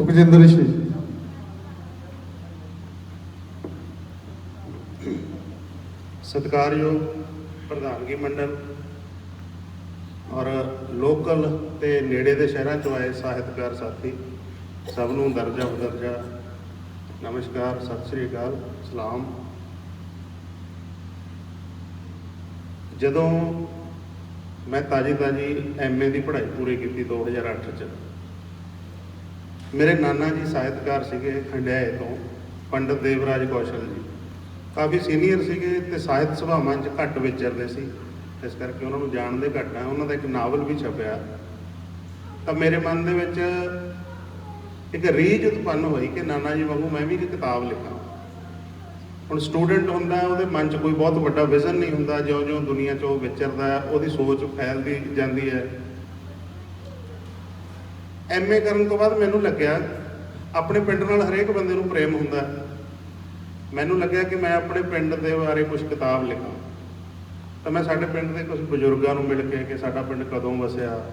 ਸੁਖਜਿੰਦਰ ਰਿਸ਼ੀ ਸਤਿਕਾਰਯੋਗ ਪ੍ਰਧਾਨਗੀ ਮੰਡਲ ਔਰ ਲੋਕਲ ਤੇ ਨੇੜੇ ਦੇ ਸ਼ਹਿਰਾਂ ਚੋਂ ਆਏ ਸਾਹਿਤਕਾਰ ਸਾਥੀ, ਸਭ ਨੂੰ ਦਰਜਾ ਬਦਰਜਾ। ਨਮਸਕਾਰ, ਸਤਿ ਸ੍ਰੀ ਅਕਾਲ, ਸਲਾਮ। ਜਦੋਂ ਮੈਂ ਤਾਜੀ ਤਾਜੀ ਐਮਏ ਦੀ ਪੜ੍ਹਾਈ ਪੂਰੀ ਕੀਤੀ 2008 ਚ ਮੇਰੇ ਨਾਨਾ ਜੀ ਸਾਹਿਤਕਾਰ ਸੀਗੇ ਖੰਡਿਆਏ ਤੋਂ, ਪੰਡਤ ਦੇਵਰਾਜ ਕੌਸ਼ਲ ਜੀ। ਕਾਫੀ ਸੀਨੀਅਰ ਸੀਗੇ ਤੇ ਸਾਹਿਤ ਸਭਾਵਾਂ 'ਚ ਘੱਟ ਵਿਚਰਦੇ ਸੀ। ਇਸ ਕਰਕੇ ਉਹਨਾਂ ਨੂੰ ਜਾਣਦੇ ਘੱਟ ਆ, ਉਹਨਾਂ ਦਾ ਇੱਕ ਨਾਵਲ ਵੀ ਛਪਿਆ। ਤਾਂ ਮੇਰੇ ਮਨ ਦੇ ਵਿੱਚ ਇੱਕ ਰੀਝ ਉਤਪੰਨ ਹੋਈ ਕਿ ਨਾਨਾ ਜੀ ਵਾਂਗੂ ਮੈਂ ਵੀ ਇੱਕ ਕਿਤਾਬ ਲਿਖਾਂ। ਹੁਣ ਸਟੂਡੈਂਟ ਹੁੰਦਾ, ਉਹਦੇ ਮਨ 'ਚ ਕੋਈ ਬਹੁਤ ਵੱਡਾ ਵਿਜ਼ਨ ਨਹੀਂ ਹੁੰਦਾ, ਜਿਉਂ-ਜਿਉਂ ਦੁਨੀਆ 'ਚ ਉਹ ਵਿਚਰਦਾ, ਉਹਦੀ ਸੋਚ ਫੈਲਦੀ ਜਾਂਦੀ ਹੈ। ਐਮਏ ਕਰਨ ਤੋਂ ਬਾਅਦ ਮੈਨੂੰ ਲੱਗਿਆ ਆਪਣੇ ਪਿੰਡ ਨਾਲ ਹਰੇਕ ਬੰਦੇ ਨੂੰ ਪ੍ਰੇਮ ਹੁੰਦਾ ਮੈਨੂੰ ਲੱਗਿਆ ਕਿ ਮੈਂ ਆਪਣੇ ਪਿੰਡ ਦੇ ਬਾਰੇ ਕੁਝ ਕਿਤਾਬ ਲਿਖਾਂ। ਤਾਂ ਮੈਂ ਸਾਡੇ ਪਿੰਡ ਦੇ ਕੁਝ ਬਜ਼ੁਰਗਾਂ ਨੂੰ ਮਿਲ ਕੇ ਕਿ ਸਾਡਾ ਪਿੰਡ ਕਦੋਂ ਵਸਿਆ,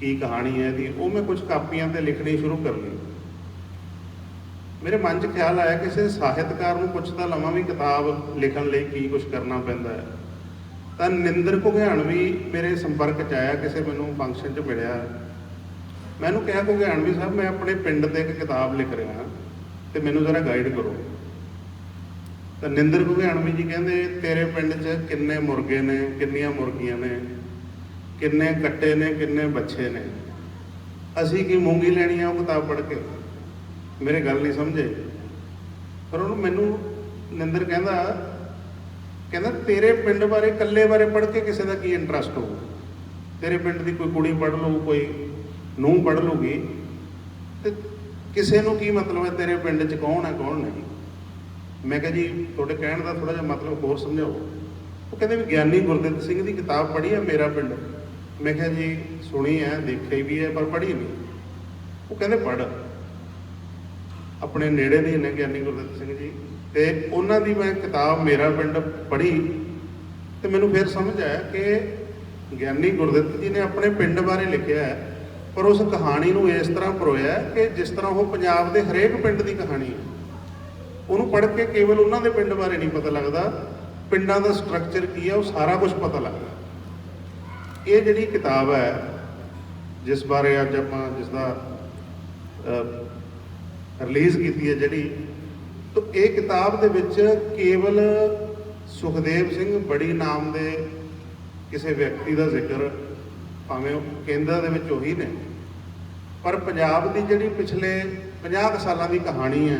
ਕੀ ਕਹਾਣੀ ਹੈ ਇਹਦੀ, ਉਹ ਮੈਂ ਕੁਝ ਕਾਪੀਆਂ ਤੇ ਲਿਖਣੀ ਸ਼ੁਰੂ ਕਰ ਲਈ। ਮੇਰੇ ਮਨ 'ਚ ਖਿਆਲ ਆਇਆ ਕਿਸੇ ਸਾਹਿਤਕਾਰ ਨੂੰ ਪੁੱਛਦਾ ਲਵਾਂ ਵੀ ਕਿਤਾਬ ਲਿਖਣ ਲਈ ਕੀ ਕੁਝ ਕਰਨਾ ਪੈਂਦਾ ਹੈ। ਤਾਂ ਨਿੰਦਰ ਘੁਗਿਆਣ ਵੀ ਮੇਰੇ ਸੰਪਰਕ 'ਚ ਆਇਆ, ਕਿਸੇ ਮੈਨੂੰ ਫੰਕਸ਼ਨ 'ਚ ਮਿਲਿਆ। ਮੈਨੂੰ ਕਿਹਾ ਘੁਗਿਆਣ ਵੀ ਸਾਹਿਬ, ਮੈਂ ਆਪਣੇ ਪਿੰਡ ਤੇ ਇੱਕ ਕਿਤਾਬ ਲਿਖ ਰਿਹਾ ਹਾਂ ਤੇ ਮੈਨੂੰ ਜ਼ਰਾ ਗਾਈਡ ਕਰੋ। ਤਾਂ ਨਿੰਦਰ ਗੁਗਿਆਣਵੀ ਜੀ ਕਹਿੰਦੇ, ਤੇਰੇ ਪਿੰਡ 'ਚ ਕਿੰਨੇ ਮੁਰਗੇ ਨੇ, ਕਿੰਨੀਆਂ ਮੁਰਗੀਆਂ ਨੇ, ਕਿੰਨੇ ਕੱਟੇ ਨੇ, ਕਿੰਨੇ ਬੱਚੇ ਨੇ? ਅਸੀਂ ਕੀ ਮੂੰਗੀ ਲੈਣੀ ਆ ਉਹ ਕਿਤਾਬ ਪੜ੍ਹ ਕੇ? ਮੇਰੇ ਗੱਲ ਨਹੀਂ ਸਮਝੇ। ਪਰ ਉਹਨੂੰ ਮੈਨੂੰ ਨਿੰਦਰ ਕਹਿੰਦਾ ਕਹਿੰਦਾ, ਤੇਰੇ ਪਿੰਡ ਬਾਰੇ ਇਕੱਲੇ ਬਾਰੇ ਪੜ੍ਹ ਕੇ ਕਿਸੇ ਦਾ ਕੀ ਇੰਟਰਸਟ ਹੋਊ? ਤੇਰੇ ਪਿੰਡ ਦੀ ਕੋਈ ਕੁੜੀ ਪੜ੍ਹ ਲਊ, ਕੋਈ ਨੂੰ ਪੜ੍ਹ ਲੂਗੀ, ਤੇ ਕਿਸੇ ਨੂੰ ਕੀ ਮਤਲਬ ਹੈ, ਤੇਰੇ ਪਿੰਡ 'ਚ ਕੌਣ ਹੈ, ਕੌਣ ਨਹੀਂ? ਮੈਂ ਕਿਹਾ ਜੀ, ਤੁਹਾਡੇ ਕਹਿਣ ਦਾ ਥੋੜਾ ਜਿਹਾ ਮਤਲਬ ਹੋਰ ਸਮਝਾਓ। ਉਹ ਕਹਿੰਦੇ ਵੀ ਗਿਆਨੀ ਗੁਰਦਿੱਤ ਸਿੰਘ ਦੀ ਕਿਤਾਬ ਪੜ੍ਹੀ ਹੈ ਮੇਰਾ ਪਿੰਡ। ਮੈਂ ਕਿਹਾ ਜੀ, ਸੁਣੀ ਹੈ, ਦੇਖੀ ਵੀ ਹੈ, ਪਰ ਪੜ੍ਹੀ ਨਹੀਂ। ਉਹ ਕਹਿੰਦੇ ਪੜ੍ਹ। ਆਪਣੇ ਨੇੜੇ ਦੇ ਨੇ ਗਿਆਨੀ ਗੁਰਦਿੱਤ ਸਿੰਘ ਜੀ। ਤੇ ਉਹਨਾਂ ਦੀ ਮੈਂ ਕਿਤਾਬ ਮੇਰਾ ਪਿੰਡ ਪੜ੍ਹੀ, ਤੇ ਮੈਨੂੰ ਫਿਰ ਸਮਝ ਆਇਆ ਕਿ ਗਿਆਨੀ ਗੁਰਦਿੱਤ ਜੀ ਨੇ ਆਪਣੇ ਪਿੰਡ ਬਾਰੇ ਲਿਖਿਆ ਹੈ। ਪਰ ਉਸ ਕਹਾਣੀ ਨੂੰ ਇਸ ਤਰ੍ਹਾਂ ਪਰੋਇਆ ਕਿ ਜਿਸ ਤਰ੍ਹਾਂ ਉਹ ਪੰਜਾਬ ਦੇ ਹਰੇਕ ਪਿੰਡ ਦੀ ਕਹਾਣੀ ਹੈ। ਉਹਨੂੰ ਪੜ੍ਹ ਕੇ ਕੇਵਲ ਉਹਨਾਂ ਦੇ ਪਿੰਡ ਬਾਰੇ ਨਹੀਂ ਪਤਾ ਲੱਗਦਾ, ਪਿੰਡਾਂ ਦਾ ਸਟਰਕਚਰ ਕੀ ਹੈ, ਉਹ ਸਾਰਾ ਕੁਝ ਪਤਾ ਲੱਗਦਾ। ਇਹ ਜਿਹੜੀ ਕਿਤਾਬ ਹੈ, ਜਿਸ ਬਾਰੇ ਅੱਜ ਆਪਾਂ ਜਿਸ ਦਾ ਰਿਲੀਜ਼ ਕੀਤੀ ਹੈ ਜਿਹੜੀ, ਤਾਂ ਇਹ ਕਿਤਾਬ ਦੇ ਵਿੱਚ ਕੇਵਲ ਸੁਖਦੇਵ ਸਿੰਘ ਬੜੀ ਨਾਮ ਦੇ ਕਿਸੇ ਵਿਅਕਤੀ ਦਾ ਜ਼ਿਕਰ ਭਾਵੇਂ ਉਹ ਕੇਂਦਰ ਦੇ ਵਿੱਚ ਉਹੀ ਨੇ। ਪਰ ਪੰਜਾਬ ਦੀ ਜਿਹੜੀ ਪਿਛਲੇ 50 ਕੁ ਸਾਲਾਂ ਦੀ ਕਹਾਣੀ ਹੈ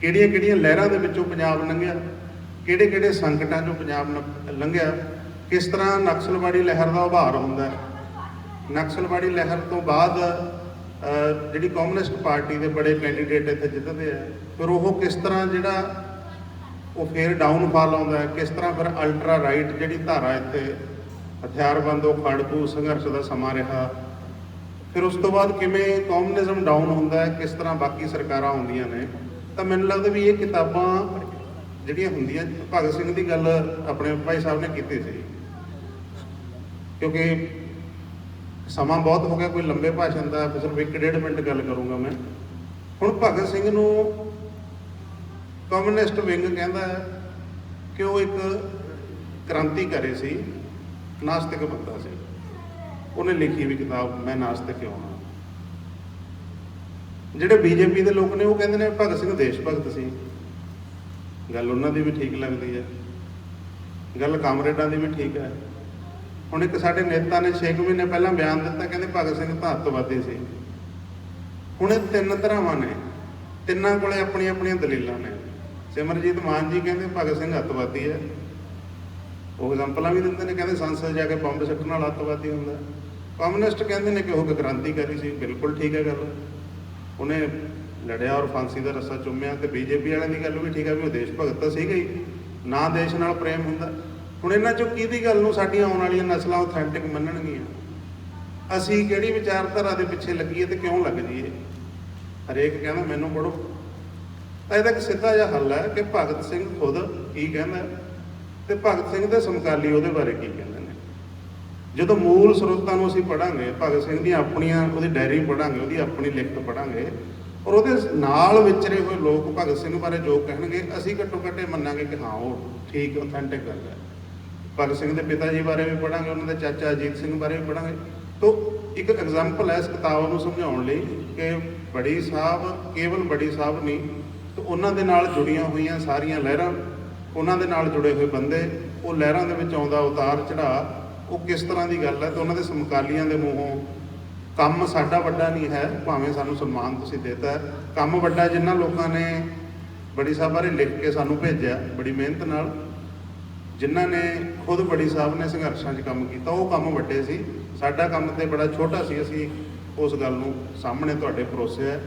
ਕਿਹੜੀਆਂ ਕਿਹੜੀਆਂ ਲਹਿਰਾਂ ਦੇ ਵਿੱਚੋਂ ਪੰਜਾਬ ਲੰਘਿਆ ਕਿਹੜੇ ਕਿਹੜੇ ਸੰਕਟਾਂ ਚੋਂ ਪੰਜਾਬ ਲ- ਲੰਘਿਆ, ਕਿਸ ਤਰ੍ਹਾਂ ਨਕਸਲਵਾੜੀ ਲਹਿਰ ਦਾ ਉਭਾਰ ਹੁੰਦਾ ਨਕਸਲਵਾੜੀ ਲਹਿਰ ਤੋਂ ਬਾਅਦ ਜਿਹੜੀ ਕਮਿਊਨਿਸਟ ਪਾਰਟੀ ਦੇ ਬੜੇ ਕੈਂਡੀਡੇਟ ਇੱਥੇ ਜਿੱਤਦੇ ਆ, ਫਿਰ ਉਹ ਕਿਸ ਤਰ੍ਹਾਂ ਜਿਹੜਾ ਉਹ ਫਿਰ ਡਾਊਨਫਾਲ ਆਉਂਦਾ ਕਿਸ ਤਰ੍ਹਾਂ ਫਿਰ ਅਲਟਰਾ ਰਾਈਟ ਜਿਹੜੀ ਧਾਰਾ ਇੱਥੇ ਹਥਿਆਰਬੰਦ ਉਹ ਖੜਕੂ ਸੰਘਰਸ਼ ਦਾ ਸਮਾਂ ਰਿਹਾ। ਫਿਰ ਉਸ ਤੋਂ ਬਾਅਦ ਕਿਵੇਂ ਕਮਿਊਨਿਜ਼ਮ ਡਾਊਨ ਹੁੰਦਾ ਹੈ, ਕਿਸ ਤਰ੍ਹਾਂ ਬਾਕੀ ਸਰਕਾਰਾਂ ਆਉਂਦੀਆਂ ਨੇ, ਤਾਂ ਮੈਨੂੰ ਲੱਗਦਾ ਵੀ ਇਹ ਕਿਤਾਬਾਂ ਜਿਹੜੀਆਂ ਹੁੰਦੀਆਂ, ਭਗਤ ਸਿੰਘ ਦੀ ਗੱਲ ਆਪਣੇ ਭਾਈ ਸਾਹਿਬ ਨੇ ਕੀਤੀ ਸੀ। ਕਿਉਂਕਿ ਸਮਾਂ ਬਹੁਤ ਹੋ ਗਿਆ, ਕੋਈ ਲੰਬੇ ਭਾਸ਼ਣ ਦਾ ਸਿਰਫ ਇੱਕ ਡੇਢ ਮਿੰਟ ਗੱਲ ਕਰੂੰਗਾ ਮੈਂ। ਹੁਣ ਭਗਤ ਸਿੰਘ ਨੂੰ ਕਮਿਊਨਿਸਟ ਵਿੰਗ ਕਹਿੰਦਾ ਕਿ ਉਹ ਇੱਕ ਕ੍ਰਾਂਤੀਕਾਰੀ ਸੀ। ਨਾਸਤਿਕ ਬੰਦਾ ਸੀ। ਉਹਨੇ ਲਿਖੀ ਵੀ ਕਿਤਾਬ, ਮੈਂ ਨਾਸਤਿਕ ਕਿਉਂ ਹਾਂ? ਜਿਹੜੇ ਬੀਜੇਪੀ ਦੇ ਲੋਕ ਨੇ, ਉਹ ਕਹਿੰਦੇ ਨੇ, ਭਗਤ ਸਿੰਘ ਦੇਸ਼ ਭਗਤ ਸੀ। ਗੱਲ ਉਹਨਾਂ ਦੀ ਵੀ ਠੀਕ ਲੱਗਦੀ ਹੈ। ਗੱਲ ਕਾਮਰੇਡਾਂ ਦੀ ਵੀ ਠੀਕ ਹੈ। ਹੁਣ ਇੱਕ ਸਾਡੇ ਨੇਤਾ ਨੇ 6 ਮਹੀਨੇ ਪਹਿਲਾਂ ਬਿਆਨ ਦਿੱਤਾ, ਕਹਿੰਦੇ ਭਗਤ ਸਿੰਘ ਤਾਂ ਅੱਤਵਾਦੀ ਸੀ। ਹੁਣ ਇਹ ਤਿੰਨ ਧਰਾਵਾਂ ਨੇ। ਤਿੰਨਾਂ ਕੋਲੇ ਆਪਣੀਆਂ ਆਪਣੀਆਂ ਦਲੀਲਾਂ ਨੇ। ਸਿਮਰਜੀਤ ਮਾਨ ਜੀ ਕਹਿੰਦੇ ਭਗਤ ਸਿੰਘ ਅੱਤਵਾਦੀ ਹੈ। ਉਹ ਐਗਜ਼ਾਮਪਲਾਂ ਵੀ ਦਿੰਦੇ ਨੇ, ਕਹਿੰਦੇ ਸੰਸਦ ਜਾ ਕੇ ਬੰਬ ਸੱਟਣ ਨਾਲ ਅੱਤਵਾਦੀ ਹੁੰਦਾ। ਕਮਿਊਨਿਸਟ ਕਹਿੰਦੇ ਨੇ ਕਿ ਉਹ ਇੱਕ ਕ੍ਰਾਂਤੀਕਾਰੀ ਸੀ, ਬਿਲਕੁਲ ਠੀਕ ਹੈ ਗੱਲ। ਉਹਨੇ ਲੜਿਆ ਔਰ ਫਾਂਸੀ ਦਾ ਰੱਸਾ ਚੁੰਮਿਆ ਤੇ ਬੀਜੇਪੀ ਵਾਲਿਆਂ ਦੀ ਗੱਲ ਵੀ ਠੀਕ ਹੈ ਵੀ ਉਹ ਦੇਸ਼ ਭਗਤ ਤਾਂ ਸੀਗਾ ਹੀ, ਨਾ ਦੇਸ਼ ਨਾਲ ਪ੍ਰੇਮ ਹੁੰਦਾ। ਹੁਣ ਇਹਨਾਂ ਚੋਂ ਕਿਹਦੀ ਗੱਲ ਨੂੰ ਸਾਡੀਆਂ ਆਉਣ ਵਾਲੀਆਂ ਨਸਲਾਂ ਆਥੈਂਟਿਕ ਮੰਨਣਗੀਆਂ? ਅਸੀਂ ਕਿਹੜੀ ਵਿਚਾਰਧਾਰਾ ਦੇ ਪਿੱਛੇ ਲੱਗੀਏ ਤੇ ਕਿਉਂ ਲੱਗ ਜਾਈਏ? ਹਰੇਕ ਕਹਿੰਦਾ ਮੈਨੂੰ ਪੜੋ ਤਾਂ ਇਹਦਾ ਇੱਕ ਸਿੱਧਾ ਜਿਹਾ ਹੱਲ ਹੈ ਕਿ ਭਗਤ ਸਿੰਘ ਖੁਦ ਕੀ ਕਹਿੰਦਾ ਤੇ ਭਗਤ ਸਿੰਘ ਦੇ ਸਮਕਾਲੀ ਉਹਦੇ ਬਾਰੇ ਕੀ ਕਹਿੰਦੇ ਨੇ? ਜਦੋਂ ਮੂਲ ਸਰੋਤਾਂ ਨੂੰ ਅਸੀਂ ਪੜਾਂਗੇ ਭਗਤ ਸਿੰਘ ਦੀਆਂ ਆਪਣੀਆਂ ਉਹਦੀ ਡਾਇਰੀ ਪੜਾਂਗੇ ਉਹਦੀ ਆਪਣੀ ਲਿਖਤ ਪੜਾਂਗੇ ਔਰ ਉਹਦੇ ਨਾਲ ਵਿਚਰੇ ਹੋਏ ਲੋਕ ਭਗਤ ਸਿੰਘ ਬਾਰੇ ਜੋ ਕਹਿਣਗੇ, ਅਸੀਂ ਘੱਟੋ ਘੱਟ ਇਹ ਮੰਨਾਂਗੇ ਕਿ ਹਾਂ, ਉਹ ਠੀਕ ਆਥੈਂਟਿਕ ਗੱਲ ਹੈ। ਭਗਤ ਸਿੰਘ ਦੇ ਪਿਤਾ ਜੀ ਬਾਰੇ ਵੀ ਪੜਾਂਗੇ ਉਹਨਾਂ ਦੇ ਚਾਚਾ ਅਜੀਤ ਸਿੰਘ ਬਾਰੇ ਵੀ ਪੜਾਂਗੇ ਤੋਂ ਇੱਕ ਐਗਜ਼ਾਮਪਲ ਹੈ ਇਸ ਕਿਤਾਬ ਨੂੰ ਸਮਝਾਉਣ ਲਈ ਕਿ ਬੜੀ ਸਾਹਿਬ ਕੇਵਲ ਬੜੀ ਸਾਹਿਬ ਨਹੀਂ, ਤੇ ਉਹਨਾਂ ਦੇ ਨਾਲ ਜੁੜੀਆਂ ਹੋਈਆਂ ਸਾਰੀਆਂ ਲਹਿਰਾਂ ਉਹਨਾਂ ਦੇ ਨਾਲ ਜੁੜੇ ਹੋਏ ਬੰਦੇ, ਉਹ ਲਹਿਰਾਂ ਦੇ ਵਿੱਚ ਆਉਂਦਾ, ਉਤਾਰ ਚੜਾ ਉਹ ਕਿਸ ਤਰ੍ਹਾਂ ਦੀ ਗੱਲ ਹੈ ਤੇ ਉਹਨਾਂ ਦੇ ਸਮਕਾਲੀਆਂ ਦੇ ਮੂੰਹੋਂ, ਕੰਮ ਸਾਡਾ ਵੱਡਾ ਨਹੀਂ ਹੈ, ਭਾਵੇਂ ਸਾਨੂੰ ਸਨਮਾਨ ਤੁਸੀਂ ਦਿੱਤਾ ਕੰਮ ਵੱਡਾ ਜਿਨ੍ਹਾਂ ਲੋਕਾਂ ਨੇ ਬੜੀ ਸਾਹਿਬ ਬਾਰੇ ਲਿਖ ਕੇ ਸਾਨੂੰ ਭੇਜਿਆ, ਬੜੀ ਮਿਹਨਤ ਨਾਲ। ਜਿਨ੍ਹਾਂ ਨੇ ਖੁਦ ਬੜੀ ਸਾਹਿਬ ਨੇ ਸੰਘਰਸ਼ਾਂ 'ਚ ਕੰਮ ਕੀਤਾ, ਉਹ ਕੰਮ ਵੱਡੇ ਸੀ। ਸਾਡਾ ਕੰਮ ਤੇ ਬੜਾ ਛੋਟਾ ਸੀ, ਅਸੀਂ ਉਸ ਗੱਲ ਨੂੰ ਸਾਹਮਣੇ ਤੁਹਾਡੇ ਪਰੋਸਿਆ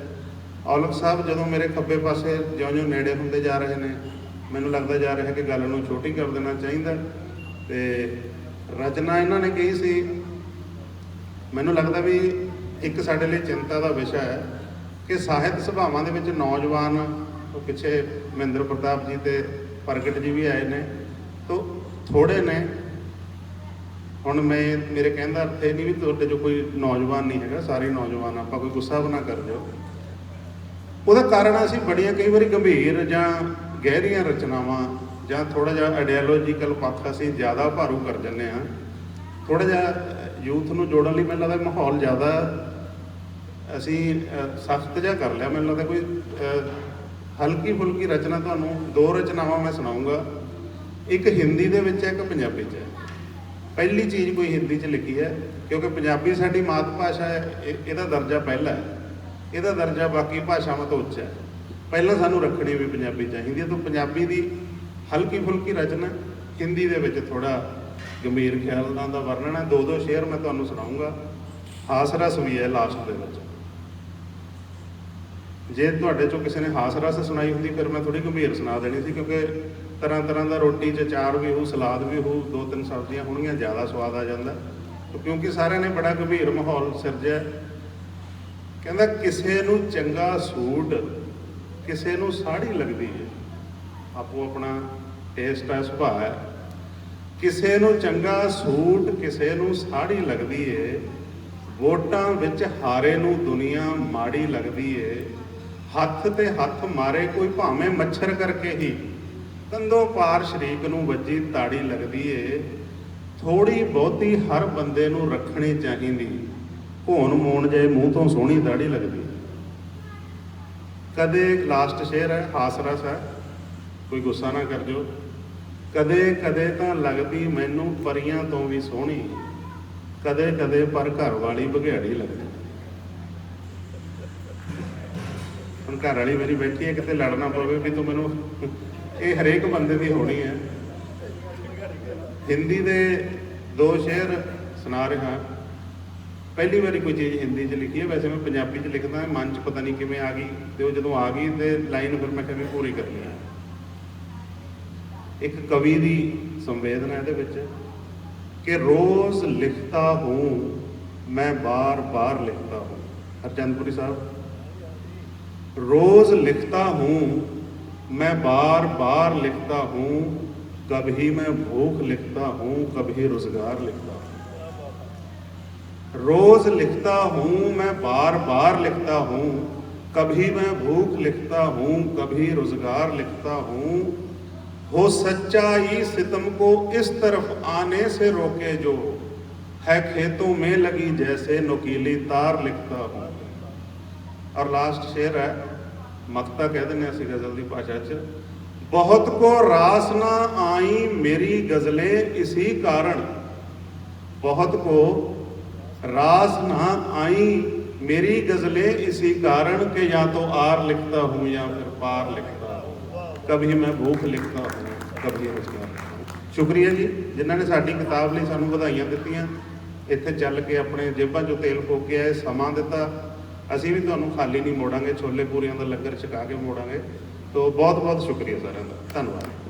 ਔਲਖ ਸਾਹਿਬ, ਜਦੋਂ ਮੇਰੇ ਖੱਬੇ ਪਾਸੇ ਜਿਉਂ-ਜਿਉਂ ਨੇੜੇ ਹੁੰਦੇ ਜਾ ਰਹੇ ਨੇ ਮੈਨੂੰ ਲੱਗਦਾ ਜਾ ਰਿਹਾ ਕਿ ਗੱਲ ਨੂੰ ਛੋਟੀ ਕਰ ਦੇਣਾ ਚਾਹੀਦਾ। ਤੇ ਰਚਨਾ ਇਹਨਾਂ ਨੇ ਕਹੀ ਸੀ। ਮੈਨੂੰ ਲੱਗਦਾ ਵੀ ਇੱਕ ਸਾਡੇ ਲਈ ਚਿੰਤਾ ਦਾ ਵਿਸ਼ਾ ਹੈ ਕਿ ਸਾਹਿਤ ਸਭਾਵਾਂ ਦੇ ਵਿੱਚ ਨੌਜਵਾਨ, ਉਹ ਪਿੱਛੇ ਮਹਿੰਦਰ ਪ੍ਰਤਾਪ ਜੀ ਤੇ ਪ੍ਰਗਟ ਜੀ ਵੀ ਆਏ ਨੇ, ਤੋਂ ਥੋੜੇ ਨੇ। ਹੁਣ ਮੈਂ ਮੇਰੇ ਕਹਿਣ ਦਾ ਅਰਥ ਇਹ ਨਹੀਂ ਵੀ ਤੁਹਾਡੇ ਜੋ ਕੋਈ ਨੌਜਵਾਨ ਨਹੀਂ ਹੈਗਾ, ਸਾਰੇ ਨੌਜਵਾਨ ਆਪਾਂ ਕੋਈ ਗੁੱਸਾ ਵੀ ਨਾ ਕਰ ਦਿਓ। ਉਹਦਾ ਕਾਰਨ ਅਸੀਂ ਬੜੀਆਂ ਕਈ ਵਾਰੀ ਗੰਭੀਰ ਜਾਂ ਗਹਿਰੀਆਂ ਰਚਨਾਵਾਂ ਜਾਂ ਥੋੜਾ ਜਿਹਾ ਆਈਡੀਓਲੋਜੀਕਲ ਪੱਖ ਅਸੀਂ ਜ਼ਿਆਦਾ ਭਾਰੂ ਕਰ ਜੰਨੇ ਆ ਥੋੜਾ ਜਿਹਾ ਯੂਥ ਨੂੰ ਜੋੜਨ ਲਈ ਮੈਨੂੰ ਲੱਗਦਾ ਮਾਹੌਲ ਜ਼ਿਆਦਾ, ਅਸੀਂ ਸਖਤ ਜਿਹਾ ਕਰ ਲਿਆ। ਮੈਨੂੰ ਲੱਗਦਾ ਕੋਈ ਹਲਕੀ ਫੁਲਕੀ ਰਚਨਾ ਤੁਹਾਨੂੰ, ਦੋ ਰਚਨਾਵਾਂ ਮੈਂ ਸੁਣਾਉਂਗਾ। ਇੱਕ ਹਿੰਦੀ ਦੇ ਵਿੱਚ ਹੈ, ਇੱਕ ਪੰਜਾਬੀ 'ਚ ਹੈ। ਪਹਿਲੀ ਚੀਜ਼ ਕੋਈ ਹਿੰਦੀ 'ਚ ਲਿਖੀ ਹੈ, ਕਿਉਂਕਿ ਪੰਜਾਬੀ ਸਾਡੀ ਮਾਤ ਭਾਸ਼ਾ ਹੈ, ਇਹ- ਇਹਦਾ ਦਰਜਾ ਪਹਿਲਾ ਹੈ। ਇਹਦਾ ਦਰਜਾ ਬਾਕੀ ਭਾਸ਼ਾਵਾਂ ਤੋਂ ਉੱਚਾ ਹੈ। ਪਹਿਲਾਂ ਸਾਨੂੰ ਰੱਖਣੀ ਵੀ ਪੰਜਾਬੀ ਚਾਹੀਦੀ ਹੈ ਤਾਂ ਪੰਜਾਬੀ ਦੀ ਹਲਕੀ ਫੁਲਕੀ ਰਚਨਾ ਹਿੰਦੀ ਦੇ ਵਿੱਚ ਥੋੜਾ ਗੰਭੀਰ ਖਿਆਲਾਂ ਦਾ ਵਰਣਨ ਹੈ। ਦੋ ਦੋ ਸ਼ੇਅਰ ਮੈਂ ਤੁਹਾਨੂੰ ਸੁਣਾਉਂਗਾ। ਹਾਸ ਰਸ ਵੀ ਹੈ ਲਾਸਟ ਦੇ ਵਿੱਚ। ਜੇ ਤੁਹਾਡੇ ਚੋਂ ਕਿਸੇ ਨੇ ਹਾਸ ਰਸ ਸੁਣਾਈ ਹੁੰਦੀ, ਫਿਰ ਮੈਂ ਥੋੜੀ ਗੰਭੀਰ ਸੁਣਾ ਦੇਣੀ ਸੀ ਕਿਉਂਕਿ ਤਰ੍ਹਾਂ ਤਰ੍ਹਾਂ ਦਾ ਰੋਟੀ 'ਚ ਚਾਰ ਵੀ ਹੋ ਸਲਾਦ ਵੀ ਹੋ ਦੋ ਤਿੰਨ ਸਬਜ਼ੀਆਂ ਹੋਣਗੀਆਂ, ਜ਼ਿਆਦਾ ਸਵਾਦ ਆ ਜਾਂਦਾ। ਕਿਉਂਕਿ ਸਾਰਿਆਂ ਨੇ ਬੜਾ ਗੰਭੀਰ ਮਾਹੌਲ ਸਿਰਜਿਆ। ਕਹਿੰਦਾ ਕਿਸੇ ਨੂੰ ਚੰਗਾ ਸੂਟ ਕਿਸੇ ਨੂੰ ਸਾੜੀ ਲੱਗਦੀ ਹੈ। ਆਪੋ ਆਪਣਾ ਟੇਸਟ ਹੈ, ਸੁਭਾਅ ਹੈ। ਕਿਸੇ ਨੂੰ ਚੰਗਾ ਸੂਟ, ਕਿਸੇ ਨੂੰ ਸਾੜੀ ਲੱਗਦੀ ਏ ਵੋਟਾਂ ਵਿੱਚ ਹਾਰੇ ਨੂੰ ਦੁਨੀਆ ਮਾੜੀ ਲੱਗਦੀ ਏ ਹੱਥ ਤੇ ਹੱਥ ਮਾਰੇ ਕੋਈ ਭਾਵੇਂ ਮੱਛਰ ਕਰਕੇ ਹੀ। ਕੰਧੋਂ ਪਾਰ ਸ਼ਰੀਕ ਨੂੰ ਵੱਜੀ ਤਾੜੀ ਲੱਗਦੀ ਏ ਥੋੜੀ ਬਹੁਤੀ ਹਰ ਬੰਦੇ ਨੂੰ ਰੱਖਣੀ ਚਾਹੀਦੀ। ਭੋਨ ਮੋਣ ਜੇ ਮੂੰਹ ਤੋਂ ਸੋਹਣੀ ਦਾੜੀ ਲੱਗਦੀ। ਕਦੇ ਲਾਸਟ ਸ਼ੇਰ ਹੈ ਹਾਸ ਰਸ ਹੈ, ਕੋਈ ਗੁੱਸਾ ਨਾ ਕਰ ਜਿਓ। ਕਦੇ ਕਦੇ ਤਾਂ ਲੱਗਦੀ ਮੈਨੂੰ ਪਰੀਆਂ ਤੋਂ ਵੀ ਸੋਹਣੀ, ਕਦੇ ਕਦੇ ਪਰ ਘਰ ਵਾਲੀ ਬਘਿਆੜੀ ਲੱਗਦੀ। ਹੁਣ ਘਰ ਵਾਲੀ ਮੇਰੀ ਬੈਠੀ ਹੈ, ਕਿਤੇ ਲੜਨਾ ਪਵੇ ਵੀ ਤੂੰ ਮੈਨੂੰ, ਇਹ ਹਰੇਕ ਬੰਦੇ ਦੀ ਹੋਣੀ ਹੈ। ਹਿੰਦੀ ਦੇ ਦੋ ਸ਼ੇਰ ਸੁਣਾ ਰਿਹਾ। ਪਹਿਲੀ ਵਾਰੀ ਕੋਈ ਚੀਜ਼ ਹਿੰਦੀ 'ਚ ਲਿਖੀ ਹੈ ਵੈਸੇ ਮੈਂ ਪੰਜਾਬੀ 'ਚ ਲਿਖਦਾ ਮਨ 'ਚ ਪਤਾ ਨਹੀਂ ਕਿਵੇਂ ਆ ਗਈ ਤੇ ਉਹ ਜਦੋਂ ਆ ਗਈ ਤੇ ਲਾਈਨ ਫਿਰ ਮੈਂ ਕਿਹਾ ਵੀ ਪੂਰੀ ਕਰਨੀ ਹੈ ਇੱਕ ਕਵੀ ਦੀ ਸੰਵੇਦਨਾ ਇਹਦੇ ਵਿੱਚ ਕਿ ਰੋਜ਼ ਲਿਖਤਾ ਹੂੰ ਮੈਂ ਬਾਰ-ਬਾਰ ਲਿਖਤਾ ਹੂੰ ਹਰਚੰਦਪੁਰੀ ਸਾਹਿਬ रोज लिखता हूँ मैं बार बार लिखता हूँ कभी मैं भूख लिखता हूँ कभी रोजगार लिखता हूँ रोज लिखता हूँ मैं बार बार लिखता हूँ कभी मैं भूख लिखता हूँ कभी रोजगार लिखता हूँ हो सच्चाई सितम को इस तरफ आने से रोके जो है खेतों में लगी जैसे नुकीली तार लिखता हूँ और लास्ट शेर है ਮਕਤਾ ਕਹਿ ਦਿੰਨੇ ਅਸੀਂ ਗਜ਼ਲ ਦੀ ਭਾਸ਼ਾ 'ਚ ਬਹੁਤ ਕੋ ਰਾਸ ਨਾ ਆਈ ਮੇਰੀ ਗਜ਼ਲੇ ਇਸੇ ਕਾਰਨ ਬਹੁਤ ਕੋ रास ना आई मेरी गजलें इसी कारण के या तो आर लिखता हूँ या फिर पार लिखता हूँ कभी मैं भूख लिखता हूँ कभी रोजगार ਸ਼ੁਕਰੀਆ ਜੀ ਜਿਨ੍ਹਾਂ ਨੇ ਸਾਡੀ ਕਿਤਾਬ ਲਈ ਸਾਨੂੰ ਵਧਾਈਆਂ ਦਿੱਤੀਆਂ ਇੱਥੇ ਚੱਲ ਕੇ ਆਪਣੇ ਜੇਬਾਂ 'ਚੋਂ ਤੇਲ ਫੂਕਿਆ ਇਹ ਸਮਾਂ ਦਿੱਤਾ ਅਸੀਂ ਵੀ ਤੁਹਾਨੂੰ ਖਾਲੀ ਨਹੀਂ ਮੋੜਾਂਗੇ ਛੋਲੇ ਪੂਰੀਆਂ ਦਾ ਲੰਗਰ ਛਕਾ ਕੇ ਮੋੜਾਂਗੇ ਤੋਂ ਬਹੁਤ ਬਹੁਤ ਸ਼ੁਕਰੀਆ ਸਾਰਿਆਂ ਦਾ ਧੰਨਵਾਦ